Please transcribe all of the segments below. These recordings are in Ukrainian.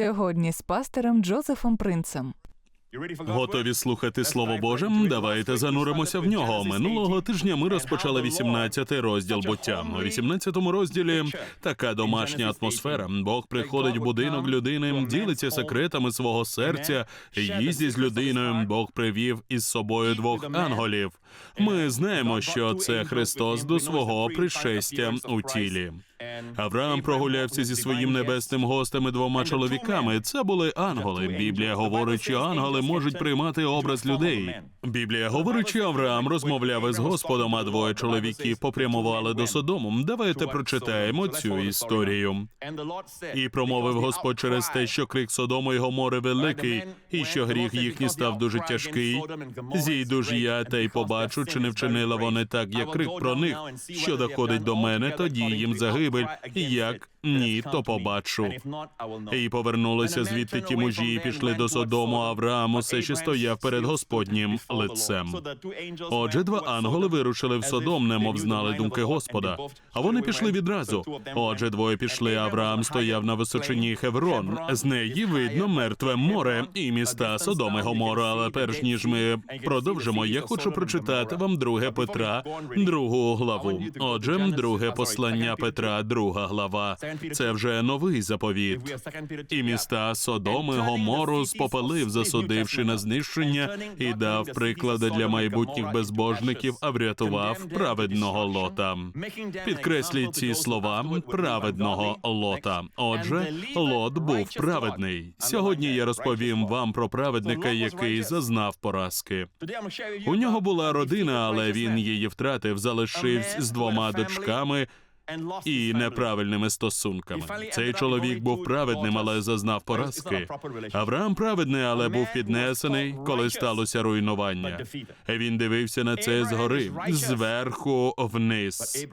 Сьогодні з пастором Джозефом Принцем. Готові слухати Слово Боже? Давайте зануримося в нього. Минулого тижня ми розпочали 18 розділ буття. У 18 розділі така домашня атмосфера. Бог приходить в будинок людини, ділиться секретами свого серця, їздить з людиною. Бог привів із собою двох анголів. Ми знаємо, що це Христос до свого пришестя у тілі. Авраам прогулявся зі своїм небесним гостем і двома чоловіками. Це були ангели. Біблія говорить, що ангели можуть приймати образ людей. Біблія говорить, що Авраам розмовляв із Господом, а двоє чоловіків попрямували до Содому. Давайте прочитаємо цю історію. І промовив Господь через те, що крик Содому і Гомори великий, і що гріх їхній став дуже тяжкий. Зійду ж я та й побачу, чи не вчинила вони так, як крик про них, що доходить до мене, тоді їм загибель. І як ні, то побачу. І повернулися звідти ті мужі, і пішли до Содому. Авраам усе ще стояв перед Господнім лицем. Отже, два ангели вирушили в Содом, немов знали думки Господа. А вони пішли відразу. Отже, двоє пішли. Авраам стояв на височині Хеврон. З неї видно мертве море і міста Содом і Гомора. Але перш ніж ми продовжимо, я хочу прочитати вам друге Петра, другу главу. Отже, друге послання Петра, друга глава. Це вже новий заповіт. І міста Содом і Гомору спопалив, засудивши на знищення, і дав приклади для майбутніх безбожників, а врятував праведного лота. Підкресліть ці слова праведного лота. Отже, лот був праведний. Сьогодні я розповім вам про праведника, який зазнав поразки. У нього була родина, але він її втратив, залишився з двома дочками і неправильними стосунками. Цей чоловік був праведним, але зазнав поразки. Авраам праведний, але був піднесений, коли сталося руйнування. Він дивився на це згори, зверху вниз.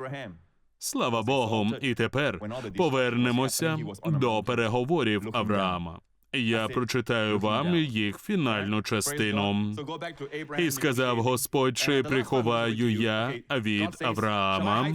Слава Богу, і тепер повернемося до переговорів Авраама. Я прочитаю вам їх фінальну частину. І сказав Господь, чи приховаю я від Авраама.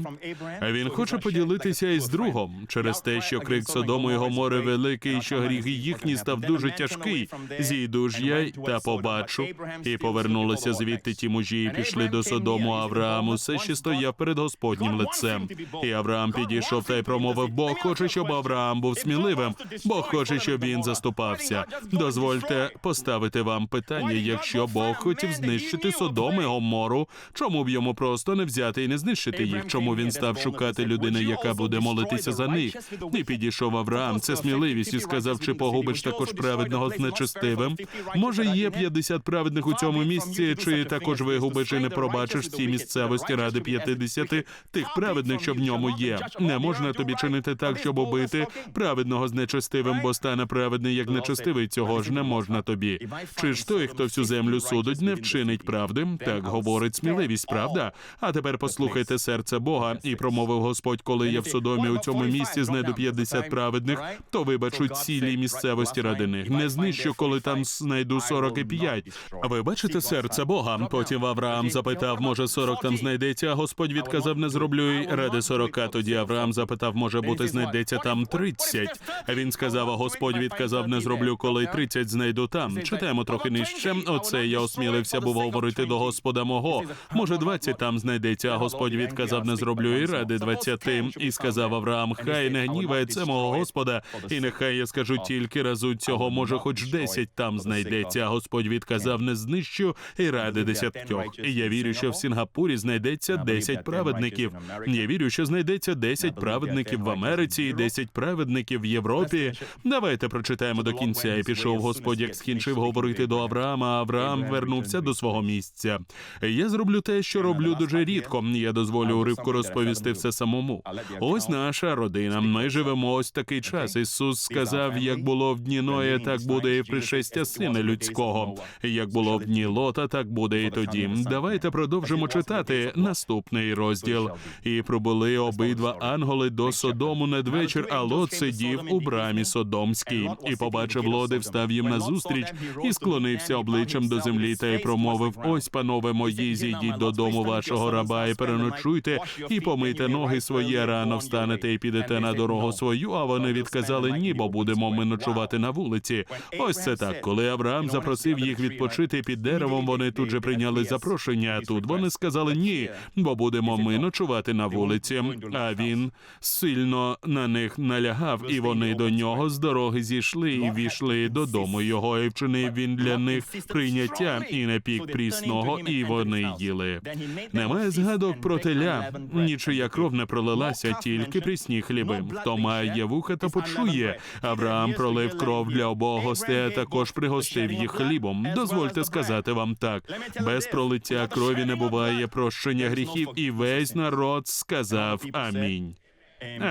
Він хоче поділитися із другом через те, що крик Содому і Гомори великий, що гріх їхній став дуже тяжкий. Зійду ж я та побачу. І повернулися звідти ті мужі, і пішли до Содому. а Авраам усе ще стояв перед Господнім лицем. І Авраам підійшов та й промовив: Бог хоче, щоб Авраам був сміливим. Бог хоче, щоб він заступав заступався. Дозвольте поставити вам питання, якщо Бог хотів знищити Содом і Гомору, чому б йому просто не взяти і не знищити їх? Чому він став шукати людини, яка буде молитися за них? І підійшов Авраам. Це сміливість і сказав, чи погубиш також праведного з нечестивим? Може, є 50 праведних у цьому місці, чи також вигубиш і не пробачиш ці місцевості ради 50 тих праведних, що в ньому є. Не можна тобі чинити так, щоб убити праведного з нечестивим, бо стане праведний як нечестивий, цього ж не можна тобі. Чи ж той, хто всю землю судить, не вчинить правди? Так говорить сміливість, правда? А тепер послухайте серце Бога, і промовив Господь, коли я в Содомі у цьому місці знайду 50 праведних, то вибачу цілій місцевості ради них. Не знищу, коли там знайду 45. Ви бачите серце Бога? Потім Авраам запитав, може 40 там знайдеться. а Господь відказав, не зроблю й ради 40. Тоді Авраам запитав, може бути, знайдеться там 30. Він сказав, а Господь відказав, не зроблю, коли 30 знайду там. Читаємо трохи нижче. Оце я осмілився був говорити до Господа мого. Може, 20 там знайдеться. А Господь відказав, не зроблю і ради 20. І сказав Авраам, хай не гніває це мого Господа, і нехай я скажу тільки разу цього, може, хоч 10 там знайдеться. А Господь відказав, не знищу і ради десятьох. І я вірю, що в Сінгапурі знайдеться 10 праведників. Я вірю, що знайдеться 10 праведників в Америці і 10 праведників в Європі. Давайте прочитаємо до кінця. І пішов Господь, як скінчив говорити до Авраама. а Авраам вернувся до свого місця. Я зроблю те, що роблю дуже рідко. Я дозволю уривку розповісти все самому. Ось наша родина. Ми живемо ось такий час. Ісус сказав, як було в дні Ноя, так буде і пришестя сина людського. Як було в дні Лота, так буде і тоді. Давайте продовжимо читати наступний розділ. І пробули обидва ангели до Содому надвечір, а Лот сидів у брамі Содомській, і побачив побачив лоди, встав їм назустріч і склонився обличчям до землі та й промовив: Ось, панове мої, зійдіть додому вашого раба і переночуйте, і помийте ноги свої, рано встанете і підете на дорогу свою. А вони відказали ні, бо будемо ми ночувати на вулиці. Ось це так. Коли Авраам запросив їх відпочити під деревом, вони тут же прийняли запрошення. А тут вони сказали ні, бо будемо ми ночувати на вулиці. А він сильно на них налягав, і вони до нього з дороги зійшли і війшли додому його, і вчинив він для них прийняття і напік прісного, і вони їли. Немає згадок про теля, нічия кров не пролилася, тільки прісні хліби. Хто має вуха, та почує. Авраам пролив кров для обох гостей, а також пригостив їх хлібом. Дозвольте сказати вам так: без пролиття крові не буває прощення гріхів, і весь народ сказав Амінь.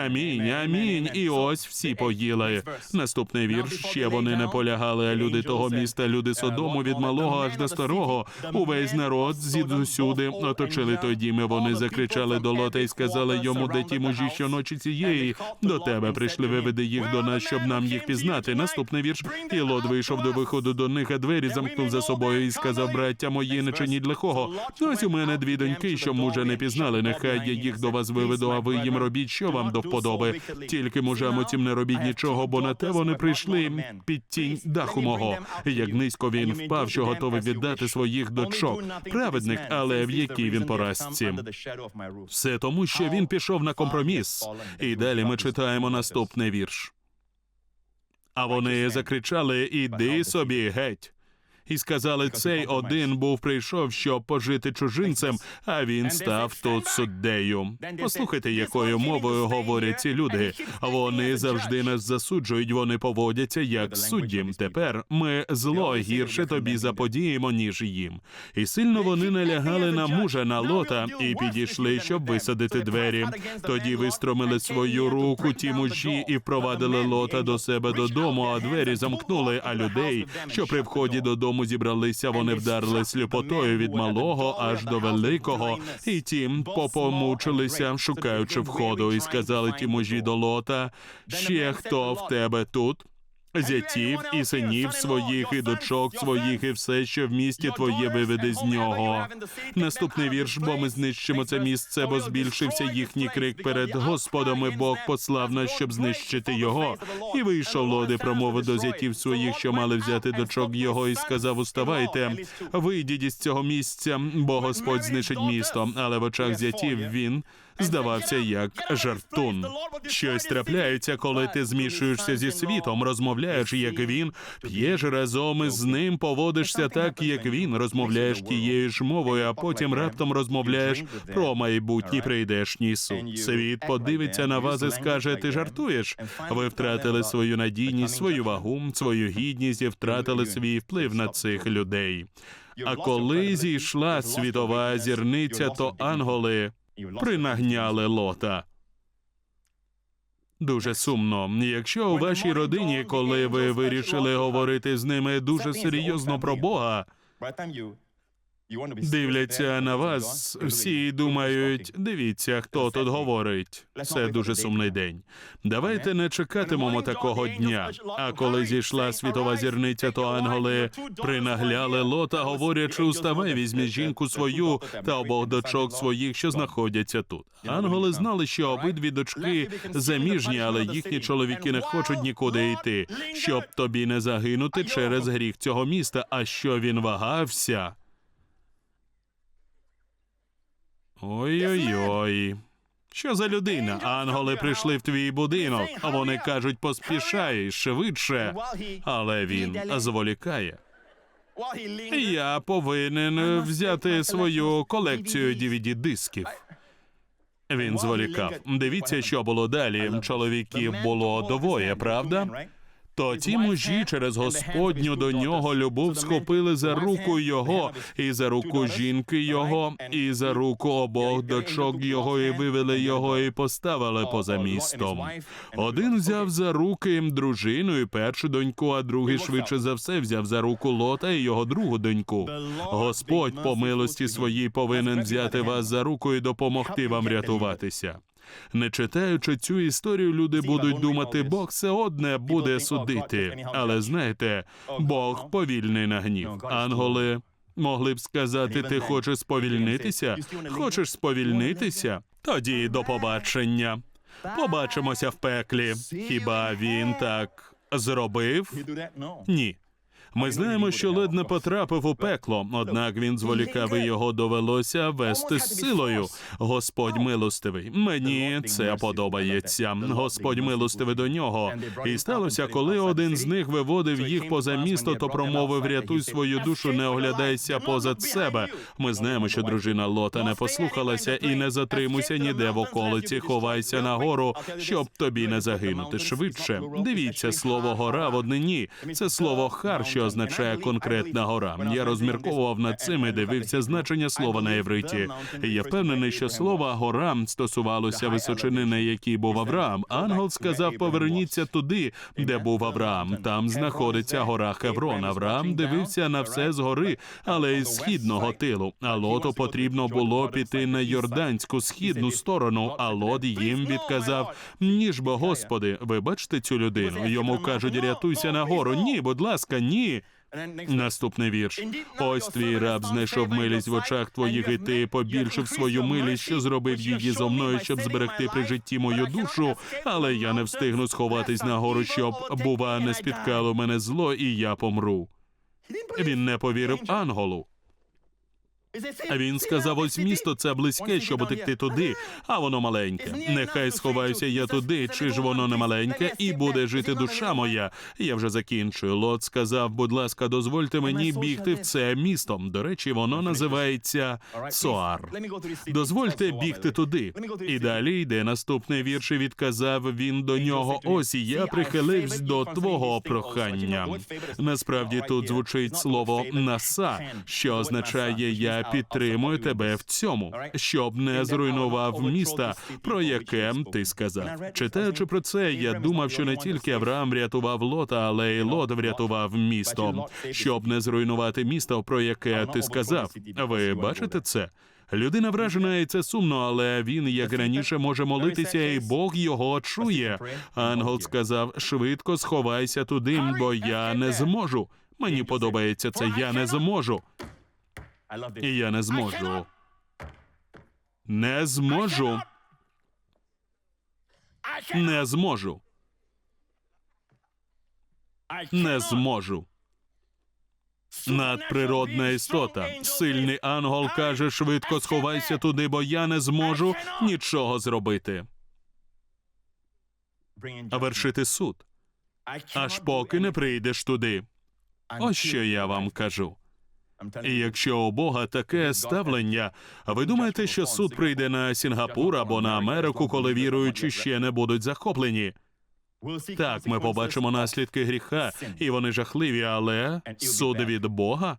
Амінь, амінь. І ось всі поїли. Наступний вірш. Ще вони не полягали, а люди того міста, люди Содому, від малого аж до старого. Увесь народ звідусюди оточили той дім. і Вони закричали до Лота і сказали йому, де ті мужі щоночі цієї. До тебе прийшли, виведи їх до нас, щоб нам їх пізнати. Наступний вірш. І Лот вийшов до виходу до них, а двері замкнув за собою і сказав: браття мої, не чиніть лихого. Ось у мене дві доньки, що мужа не пізнали. Нехай я їх до вас виведу, а ви їм робіть, що вам до вподоби. Тільки мужам цим не робіть нічого, бо на те вони прийшли під тінь даху мого. Як низько він впав, що готовий віддати своїх дочок. Праведник, але в якій він поразці. Все тому, що він пішов на компроміс. І далі ми читаємо наступний вірш. А вони закричали: Іди собі геть. І сказали, цей один був прийшов, щоб пожити чужинцем, а він став тут суддею. Послухайте, якою мовою говорять ці люди. Вони завжди нас засуджують, вони поводяться як судді. Тепер ми зло гірше тобі заподіємо, ніж їм. І сильно вони налягали на мужа на лота і підійшли, щоб висадити двері. Тоді вистромили свою руку ті мужі і впровадили лота до себе додому, а двері замкнули. А людей, що при вході додому зібралися, вони вдарили сліпотою від малого аж до великого, і тім попомучилися, шукаючи входу, і сказали ті мужі до лота: ще хто в тебе тут? Зятів і синів своїх, і дочок своїх, і все, що в місті твоє виведе з нього. Наступний вірш, бо ми знищимо це місце, бо збільшився їхній крик перед Господом, і Бог послав нас, щоб знищити його. І вийшов лоди, промовив до зятів своїх, що мали взяти дочок його, і сказав: Уставайте, вийдіть із цього місця, бо Господь знищить місто. Але в очах зятів він здавався як жартун. Щось трапляється, коли ти змішуєшся зі світом, розмовляєш, як він, п'єш разом із ним, поводишся так, як він, розмовляєш тією ж мовою, а потім раптом розмовляєш про майбутній прийдешній суд. Світ подивиться на вас і скаже: ти жартуєш? Ви втратили свою надійність, свою вагу, свою гідність і втратили свій вплив на цих людей. А коли зійшла світова зірниця, то анголи принагняли лота. Дуже сумно. Якщо у вашій родині, коли ви вирішили говорити з ними дуже серйозно про Бога, дивляться на вас, всі думають, дивіться, хто тут говорить. Це дуже сумний день. Давайте не чекатимемо такого дня. А коли зійшла світова зірниця, то анголи принагляли лота, говорячи, уставай, візьми жінку свою та обох дочок своїх, що знаходяться тут. Анголи знали, що обидві дочки заміжні, але їхні чоловіки не хочуть нікуди йти, щоб тобі не загинути через гріх цього міста. А що він вагався? Ой-ой-ой. Що за людина? Анголи прийшли в твій будинок, а вони кажуть, поспішай швидше. Але він зволікає. Я повинен взяти свою колекцію dvd дисків Він зволікав. Дивіться, що було далі. Чоловіків було двоє, правда? То ті мужі через Господню до нього любов схопили за руку його, і за руку жінки його, і за руку обох дочок його, і вивели його, і поставили поза містом. Один взяв за руки дружину і першу доньку, а другий швидше за все взяв за руку лота і його другу доньку. Господь по милості своїй повинен взяти вас за руку і допомогти вам рятуватися. Не читаючи цю історію, люди будуть думати, Бог все одне буде судити. Але знаєте, Бог повільний на гнів. Анголи могли б сказати: ти хочеш сповільнитися? Хочеш сповільнитися? Тоді до побачення. Побачимося в пеклі. Хіба він так зробив? Ні. Ми знаємо, що лед не потрапив у пекло, однак він зволікав і його довелося вести з силою. Господь милостивий. Мені це подобається. Господь милостивий до нього. І сталося, коли один з них виводив їх поза місто, то промовив: рятуй свою душу, не оглядайся позад себе. Ми знаємо, що дружина Лота не послухалася і не затримуйся ніде в околиці. Ховайся на гору, щоб тобі не загинути швидше. Дивіться, слово гора в однині. Це слово хар, що означає конкретна гора. Я розмірковував над цим і дивився значення слова на євриті. Я впевнений, що слово гора стосувалося височини, на якій був Авраам. Ангел сказав: поверніться туди, де був Авраам. Там знаходиться гора Хеврон. Авраам дивився на все згори, але із східного тилу. А лоту потрібно було піти на йорданську східну сторону. А лот їм відказав: ніж бо Господи, ви бачите цю людину? Йому кажуть, рятуйся на гору. Ні, будь ласка, ні. Наступний вірш. Ось твій раб знайшов милість в очах твоїх, і ти побільшив свою милість, що зробив її зо мною, щоб зберегти при житті мою душу. Але я не встигну сховатись на гору, щоб, бува, не спіткало мене зло, і я помру. Він не повірив анголу. Він сказав: ось місто це близьке, щоб утекти туди, а воно маленьке. Нехай сховаюся я туди, чи ж воно не маленьке, і буде жити душа моя. Я вже закінчую. Лот сказав, будь ласка, дозвольте мені бігти в це місто. До речі, воно називається Соар. Дозвольте бігти туди. І далі йде наступний вірш. і Відказав він до нього. Ось я прихилився до твого прохання. Насправді тут звучить слово наса, що означає я підтримую тебе в цьому, щоб не зруйнував міста, про яке ти сказав. Читаючи про це, я думав, що не тільки Авраам врятував Лота, але й Лот врятував місто, щоб не зруйнувати місто, про яке ти сказав. Ви бачите це? Людина вражена, і це сумно, але він, як раніше, може молитися, і Бог його чує. Ангел сказав: швидко сховайся туди, бо я не зможу. Мені подобається це. Я не зможу. І я не зможу. Не зможу. Не зможу. Не зможу. Надприродна істота. Сильний ангел каже: швидко сховайся туди, бо я не зможу нічого зробити. Вершити суд. Аж поки не прийдеш туди. Ось що я вам кажу. І якщо у Бога таке ставлення, ви думаєте, що суд прийде на Сінгапур або на Америку, коли віруючі ще не будуть захоплені? Так, ми побачимо наслідки гріха, і вони жахливі, але суд від Бога?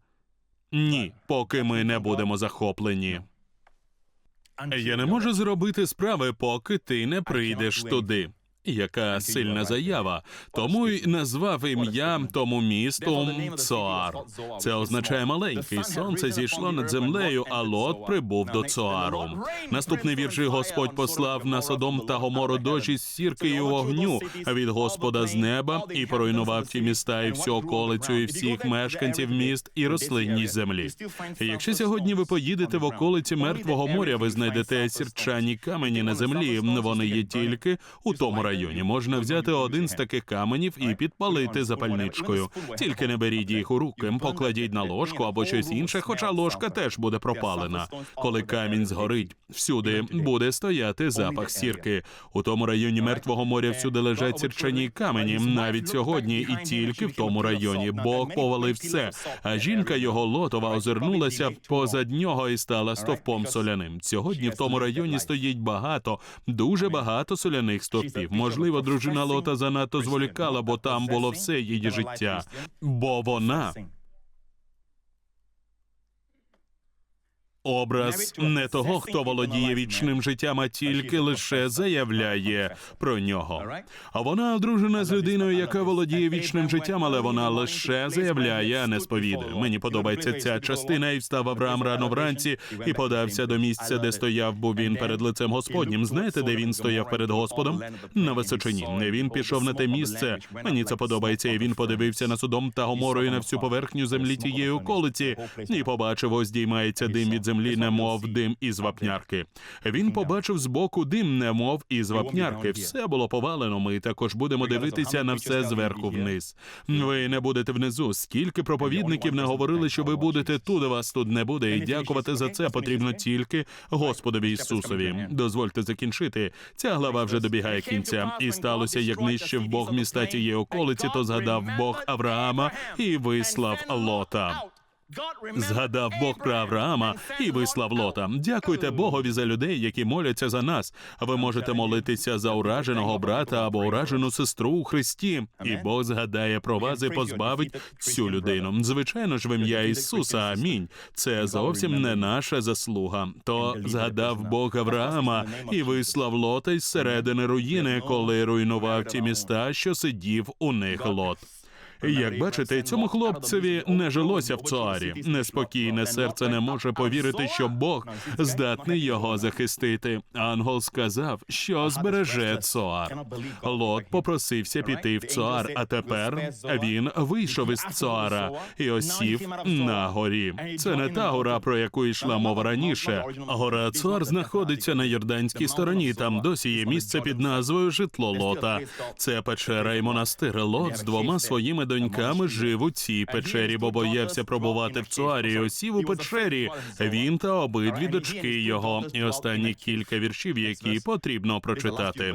Ні, поки ми не будемо захоплені. Я не можу зробити справи, поки ти не прийдеш туди. Яка сильна заява, тому й назвав ім'я тому місту Цоар. Це означає маленький. Сонце зійшло над землею, а Лот прибув до Цоару. Наступний вірш Господь послав на Содом та Гомору дощі з сірки і вогню від Господа з неба і поруйнував ті міста і всю околицю, і всіх мешканців міст і рослинність землі. І Якщо сьогодні ви поїдете в околиці мертвого моря, ви знайдете сірчані камені на землі. Вони є тільки у тому районі. Можна взяти один з таких каменів і підпалити запальничкою. Тільки не беріть їх у руки, покладіть на ложку або щось інше, хоча ложка теж буде пропалена. Коли камінь згорить, всюди буде стояти запах сірки. У тому районі мертвого моря всюди лежать сірчані камені, навіть сьогодні, і тільки в тому районі. Бог повалив це. А жінка його лотова озирнулася позад нього і стала стовпом соляним. Сьогодні в тому районі стоїть багато, дуже багато соляних стовпів. Можливо, дружина Лота занадто зволікала, бо там було все її життя. Бо вона Образ не того, хто володіє вічним життям, а тільки лише заявляє про нього. А вона одружена з людиною, яка володіє вічним життям, але вона лише заявляє, а не сповідує. Мені подобається ця частина, і встав Авраам рано вранці і подався до місця, де стояв, був він перед лицем Господнім. Знаєте, де він стояв перед Господом? На височині. Не він пішов на те місце. Мені це подобається. І він подивився на судом та гоморою на всю поверхню землі тієї околиці, і побачив, ось діймається дим від землі, немов дим із вапнярки. Він побачив збоку дим, немов із вапнярки. Все було повалено. Ми також будемо дивитися на все зверху вниз. Ви не будете внизу. Скільки проповідників не говорили, що ви будете тут, вас тут не буде. І дякувати за це потрібно тільки Господові Ісусові. Дозвольте закінчити. Ця глава вже добігає кінця. І сталося, як нищив Бог міста тієї околиці, то згадав Бог Авраама і вислав Лота. Згадав Бог про Авраама і вислав Лота. Дякуйте Богові за людей, які моляться за нас. Ви можете молитися за ураженого брата або уражену сестру у Христі, і Бог згадає про вас і позбавить цю людину. Звичайно ж, в ім'я Ісуса. Амінь. Це зовсім не наша заслуга. То згадав Бог Авраама і вислав Лота із середини руїни, коли руйнував ті міста, що сидів у них Лот. Як бачите, цьому хлопцеві не жилося в цуарі. Неспокійне серце не може повірити, що Бог здатний його захистити. Ангел сказав, що збереже цуар. Лот попросився піти в цуар, а тепер він вийшов із цуара і осів на горі. Це не та гора, про яку йшла мова раніше. Гора Цуар знаходиться на Йорданській стороні. Там досі є місце під назвою Житло Лота. Це печера і монастир. Лот з двома своїми доньками жив цій печері, бо боявся пробувати в цуарі. Осів у печері. Він та обидві дочки його. І останні кілька віршів, які потрібно прочитати.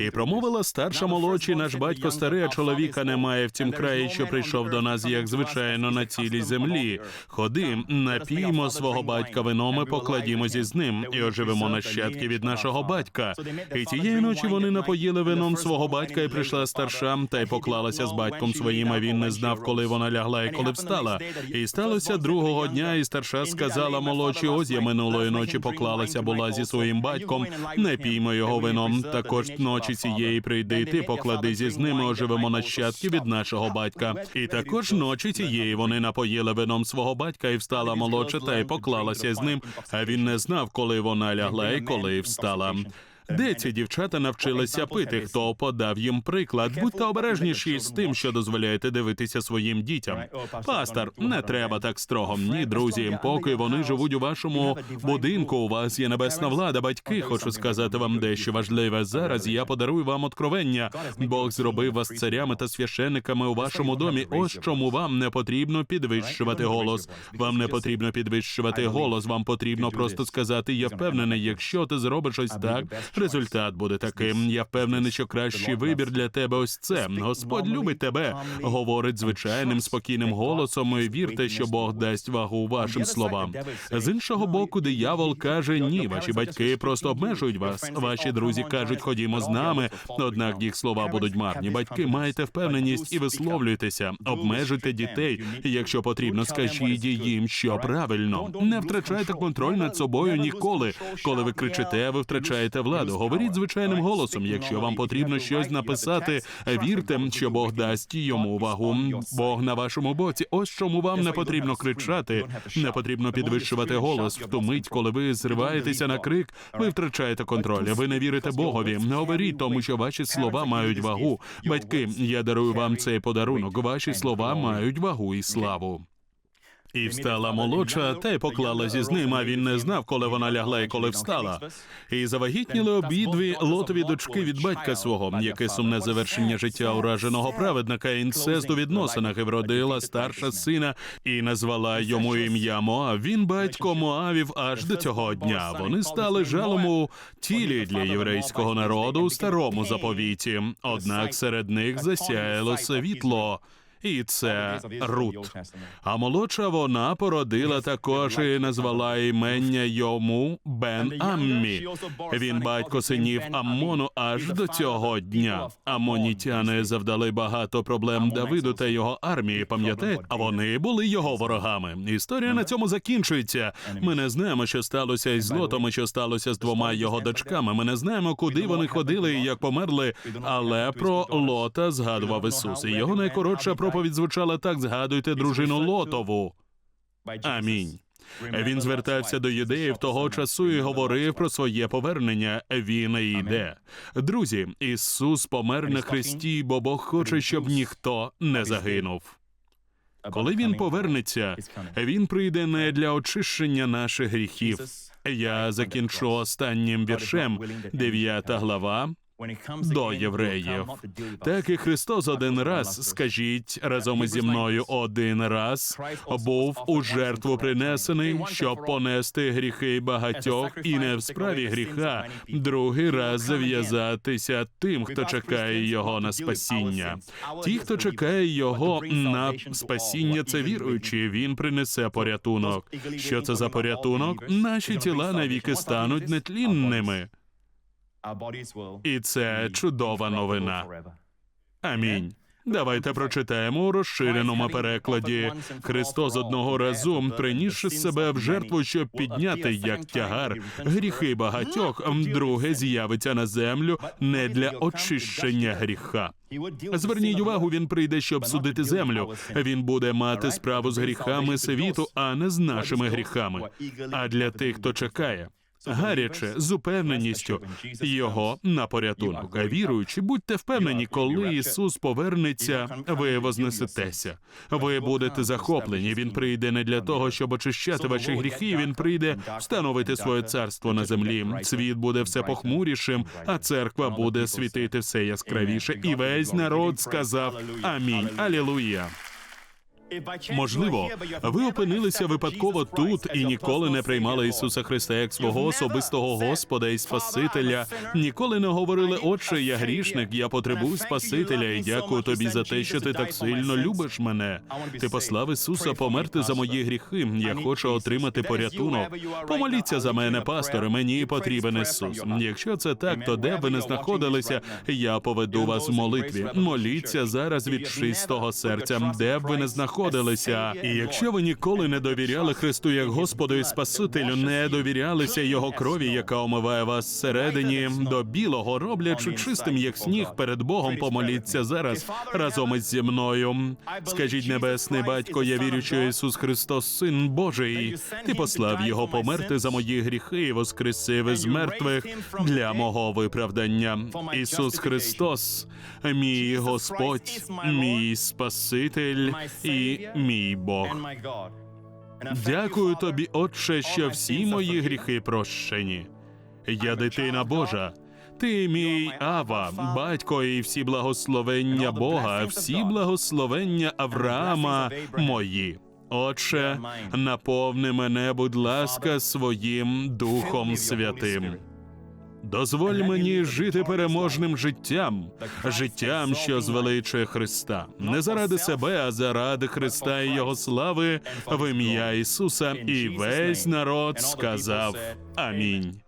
І промовила старша молодший наш батько старий, а чоловіка немає в цім краї, що прийшов до нас, як звичайно, на цілій землі. Ходи, напіймо свого батька вином і покладімося з ним, і оживемо нащадки від нашого батька. І тієї ночі вони напоїли вином свого батька, і прийшла старша, та й поклалася з батьком своїм. А він не знав, коли вона лягла і коли встала. І сталося другого дня, і старша сказала молодші, ось я минулої ночі поклалася була зі своїм батьком. Не піймо його вином. Також ночі цієї прийди, ти покладися з ними, оживемо нащадки від нашого батька. І також ночі цієї вони напоїли вином свого батька, і встала молодша, та й поклалася з ним. А він не знав, коли вона лягла і коли встала. Де ці дівчата навчилися пити? Хто подав їм приклад? Будьте обережніші з тим, що дозволяєте дивитися своїм дітям. Пастор, не треба так строго. Ні, друзі, поки вони живуть у вашому будинку. У вас є небесна влада. Батьки, хочу сказати вам дещо важливе. Зараз я подарую вам откровення. Бог зробив вас царями та священниками у вашому домі. Ось чому вам не потрібно підвищувати голос. Вам не потрібно підвищувати голос. Вам потрібно просто сказати: я впевнений, якщо ти зробиш ось так. Результат буде таким. Я впевнений, що кращий вибір для тебе ось це. Господь любить тебе, говорить звичайним спокійним голосом. і Вірте, що Бог дасть вагу вашим словам. З іншого боку, диявол каже: ні, ваші батьки просто обмежують вас. Ваші друзі кажуть, ходімо з нами. Однак їх слова будуть марні. Батьки, маєте впевненість і висловлюйтеся. Обмежуйте дітей. Якщо потрібно, скажіть їм, що правильно. Не втрачайте контроль над собою ніколи. Коли ви кричите, ви втрачаєте владу. Говоріть звичайним голосом. Якщо вам потрібно щось написати, вірте, що Бог дасть йому увагу. Бог на вашому боці. Ось чому вам не потрібно кричати, не потрібно підвищувати голос. В ту мить, коли ви зриваєтеся на крик, ви втрачаєте контроль. Ви не вірите Богові. Не говоріть, тому що ваші слова мають вагу. Батьки, я дарую вам цей подарунок. Ваші слова мають вагу і славу. І встала молодша, та й поклалася з ним, а він не знав, коли вона лягла і коли встала. І завагітніли обидві лотові дочки від батька свого, яке сумне завершення життя ураженого праведника інцест у відносинах. і вродила старша сина і назвала йому ім'я Моав. Він батько Моавів аж до цього дня. Вони стали жалом у тілі для єврейського народу у старому заповіті. Однак серед них засяяло світло. І це Рут. А молодша вона породила також і назвала імення йому Бен Аммі. Він батько синів Аммону аж до цього дня. Амонітяни завдали багато проблем Давиду та його армії. Пам'ятаєте, а вони були його ворогами. Історія на цьому закінчується. Ми не знаємо, що сталося із Лотом, і що сталося з двома його дочками. Ми не знаємо, куди вони ходили і як померли. Але про Лота згадував Ісус. І його найкоротша проповідь звучала так: згадуйте дружину Лотову. Амінь. Він звертався до юдеїв того часу і говорив про своє повернення. Він йде. Друзі, Ісус помер на хресті, бо Бог хоче, щоб ніхто не загинув. Коли він повернеться, він прийде не для очищення наших гріхів. Я закінчу останнім віршем, 9 глава. До євреїв. Так і Христос один раз, скажіть разом зі мною, один раз був у жертву принесений, щоб понести гріхи багатьох, і не в справі гріха, другий раз зав'язатися тим, хто чекає його на спасіння. Ті, хто чекає його на спасіння, це віруючі. Він принесе порятунок. Що це за порятунок? Наші тіла навіки стануть нетлінними. І це чудова новина. Амінь. Давайте прочитаємо у розширеному перекладі. Христос одного разу, принісши себе в жертву, щоб підняти як тягар гріхи багатьох, друге з'явиться на землю не для очищення гріха. Зверніть увагу, він прийде, щоб судити землю. Він буде мати справу з гріхами світу, а не з нашими гріхами. А для тих, хто чекає. Гаряче з упевненістю його на порятунок. А віруючи, будьте впевнені, коли Ісус повернеться, ви вознесетеся. Ви будете захоплені. Він прийде не для того, щоб очищати ваші гріхи. Він прийде встановити своє царство на землі. Світ буде все похмурішим, а церква буде світити все яскравіше. І весь народ сказав Амінь. Алілуя. Можливо, ви опинилися випадково тут і ніколи не приймали Ісуса Христа як свого особистого Господа і Спасителя. Ніколи не говорили, Отче, я грішник, я потребую Спасителя, і дякую тобі за те, що ти так сильно любиш мене. Ти послав Ісуса померти за мої гріхи. Я хочу отримати порятунок. Помоліться за мене, пасторе. Мені потрібен Ісус. Якщо це так, то де б ви не знаходилися, я поведу вас в молитві. Моліться зараз від чистого серця, де б ви не знаходилися. І якщо ви ніколи не довіряли Христу як Господу і Спасителю, не довірялися Його крові, яка омиває вас всередині до білого, роблячи чистим як сніг перед Богом, помоліться зараз разом із зі мною. Скажіть, небесний батько, я вірю, що Ісус Христос, Син Божий. Ти послав його померти за мої гріхи і воскресив із мертвих для мого виправдання. Ісус Христос, мій Господь, мій Спаситель і мій Бог. Дякую тобі, Отче, що всі мої гріхи прощені. Я дитина Божа. Ти мій Ава, батько і всі благословення Бога, всі благословення Авраама мої. Отче, наповни мене, будь ласка, своїм Духом Святим. Дозволь мені жити переможним життям, життям, що звеличує Христа, не заради себе, а заради Христа і Його слави в ім'я Ісуса. І весь народ сказав Амінь.